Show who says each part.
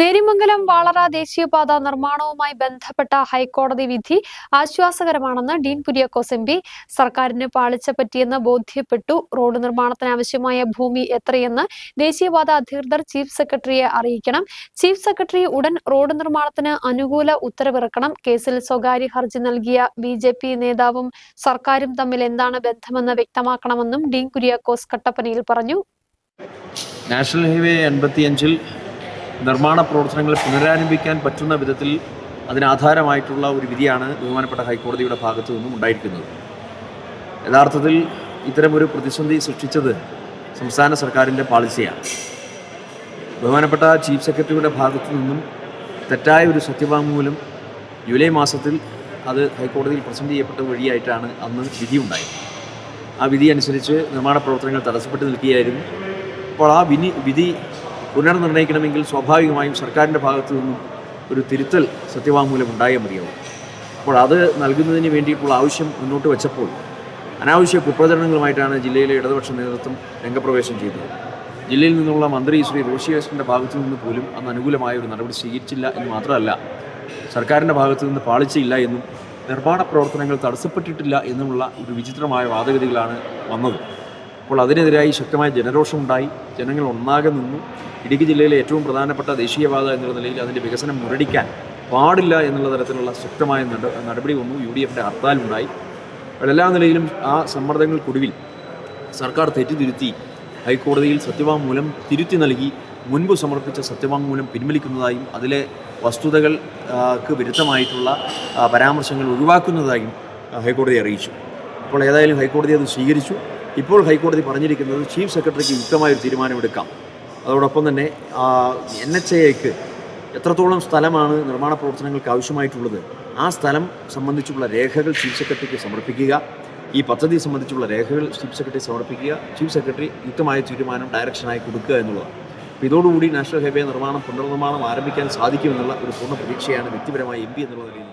Speaker 1: നേരിമംഗലം വാളറ ദേശീയപാത നിർമ്മാണവുമായി ബന്ധപ്പെട്ട ഹൈക്കോടതി വിധി ആശ്വാസകരമാണെന്ന് ഡീൻ കുര്യാക്കോസ് എം പി. സർക്കാരിന് പാളിച്ച പറ്റിയെന്ന് ബോധ്യപ്പെട്ടു. റോഡ് നിർമ്മാണത്തിനാവശ്യമായ ഭൂമി എത്രയെന്ന് ദേശീയപാത അധികൃതർ ചീഫ് സെക്രട്ടറിയെ അറിയിക്കണം. ചീഫ് സെക്രട്ടറി ഉടൻ റോഡ് നിർമ്മാണത്തിന് അനുകൂല ഉത്തരവിറക്കണം. കേസിൽ സ്വകാര്യ ഹർജി നൽകിയ ബി നേതാവും സർക്കാരും തമ്മിൽ എന്താണ് ബന്ധമെന്ന് വ്യക്തമാക്കണമെന്നും ഡീൻ കുര്യാക്കോസ് കട്ടപ്പനയിൽ പറഞ്ഞു.
Speaker 2: നാഷണൽ ഹൈവേ എൺപത്തിയഞ്ചിൽ നിർമ്മാണ പ്രവർത്തനങ്ങൾ പുനരാരംഭിക്കാൻ പറ്റുന്ന വിധത്തിൽ അതിനാധാരമായിട്ടുള്ള ഒരു വിധിയാണ് ബഹുമാനപ്പെട്ട ഹൈക്കോടതിയുടെ ഭാഗത്തു നിന്നും ഉണ്ടായിരിക്കുന്നത്. യഥാർത്ഥത്തിൽ ഇത്തരമൊരു പ്രതിസന്ധി സൃഷ്ടിച്ചത് സംസ്ഥാന സർക്കാരിന്റെ പാളിച്ചയാണ്. ബഹുമാനപ്പെട്ട ചീഫ് സെക്രട്ടറിയുടെ ഭാഗത്തു നിന്നും തെറ്റായ ഒരു സത്യവാങ്മൂലം ജൂലൈ മാസത്തിൽ അത് ഹൈക്കോടതിയിൽ പ്രസന്റ് ചെയ്യപ്പെട്ട വഴിയായിട്ടാണ് അന്ന് വിധി വിധിയുണ്ടായത്. ആ വിധി അനുസരിച്ച് നിർമ്മാണ പ്രവർത്തനങ്ങൾ തടസ്സപ്പെട്ട് നിൽക്കുകയായിരുന്നു. അപ്പോൾ ആ വിധി വിധി പുനർനിർണയിക്കണമെങ്കിൽ സ്വാഭാവികമായും സർക്കാരിന്റെ ഭാഗത്തു നിന്നും ഒരു തിരുത്തൽ സത്യവാങ്മൂലം ഉണ്ടായേ മതിയാവും. അപ്പോൾ അത് നൽകുന്നതിന് വേണ്ടിയിട്ടുള്ള ആവശ്യം മുന്നോട്ട് വെച്ചപ്പോൾ അനാവശ്യ കുപ്രചരണങ്ങളുമായിട്ടാണ് ജില്ലയിലെ ഇടതുപക്ഷ നേതൃത്വം രംഗപ്രവേശം ചെയ്തത്. ജില്ലയിൽ നിന്നുള്ള മന്ത്രി ശ്രീ റോഷി അഗസ്റ്റിന്റെ ഭാഗത്തു നിന്ന് പോലും അന്ന് അനുകൂലമായ ഒരു നടപടി സ്വീകരിച്ചില്ല എന്ന് മാത്രമല്ല സർക്കാരിന്റെ ഭാഗത്തു നിന്ന് പാളിച്ചയില്ല എന്നും നിർമ്മാണ പ്രവർത്തനങ്ങൾ തടസ്സപ്പെട്ടിട്ടില്ല എന്നുമുള്ള ഒരു വിചിത്രമായ വാദഗതികളാണ് വന്നത്. അപ്പോൾ അതിനെതിരായി ശക്തമായ ജനരോഷമുണ്ടായി. ജനങ്ങൾ ഒന്നാകെ നിന്നു. ഇടുക്കി ജില്ലയിലെ ഏറ്റവും പ്രധാനപ്പെട്ട ദേശീയപാത എന്നുള്ള നിലയിൽ അതിന്റെ വികസനം മുരടിക്കാൻ പാടില്ല എന്നുള്ള തരത്തിലുള്ള ശക്തമായ നട- നടപടി വന്നു. യു ഡി എഫിന്റെ ഹർത്താലുണ്ടായി. എല്ലാ നിലയിലും ആ സമ്മർദ്ദങ്ങൾക്കൊടുവിൽ സർക്കാർ തെറ്റിതിരുത്തി ഹൈക്കോടതിയിൽ സത്യവാങ്മൂലം തിരുത്തി നൽകി. മുൻപ് സമർപ്പിച്ച സത്യവാങ്മൂലം പിൻവലിക്കുന്നതായും അതിലെ വസ്തുതകൾക്ക് വിരുദ്ധമായിട്ടുള്ള പരാമർശങ്ങൾ ഒഴിവാക്കുന്നതായും ഹൈക്കോടതി അറിയിച്ചു. അപ്പോൾ ഏതായാലും ഹൈക്കോടതി അത് സ്വീകരിച്ചു. ഇപ്പോൾ ഹൈക്കോടതി പറഞ്ഞിരിക്കുന്നത് ചീഫ് സെക്രട്ടറിക്ക് യുക്തമായൊരു തീരുമാനമെടുക്കാം. അതോടൊപ്പം തന്നെ എൻ എച്ച് എക്ക് എത്രത്തോളം സ്ഥലമാണ് നിർമ്മാണ പ്രവർത്തനങ്ങൾക്ക് ആവശ്യമായിട്ടുള്ളത് ആ സ്ഥലം സംബന്ധിച്ചുള്ള രേഖകൾ ചീഫ് സെക്രട്ടറിക്ക് സമർപ്പിക്കുക ഈ പദ്ധതി സംബന്ധിച്ചുള്ള രേഖകൾ ചീഫ് സെക്രട്ടറി സമർപ്പിക്കുക ചീഫ് സെക്രട്ടറി യുക്തമായ തീരുമാനം ഡയറക്ഷനായി കൊടുക്കുക എന്നുള്ളതാണ്. അപ്പോൾ ഇതോടുകൂടി നാഷണൽ ഹൈവേ നിർമ്മാണം പുനർനിർമ്മാണം ആരംഭിക്കാൻ സാധിക്കുമെന്നുള്ള ഒരു പൂർണ പ്രതീക്ഷയാണ് വ്യക്തിപരമായ എം പി എന്നുള്ള നിലയിൽ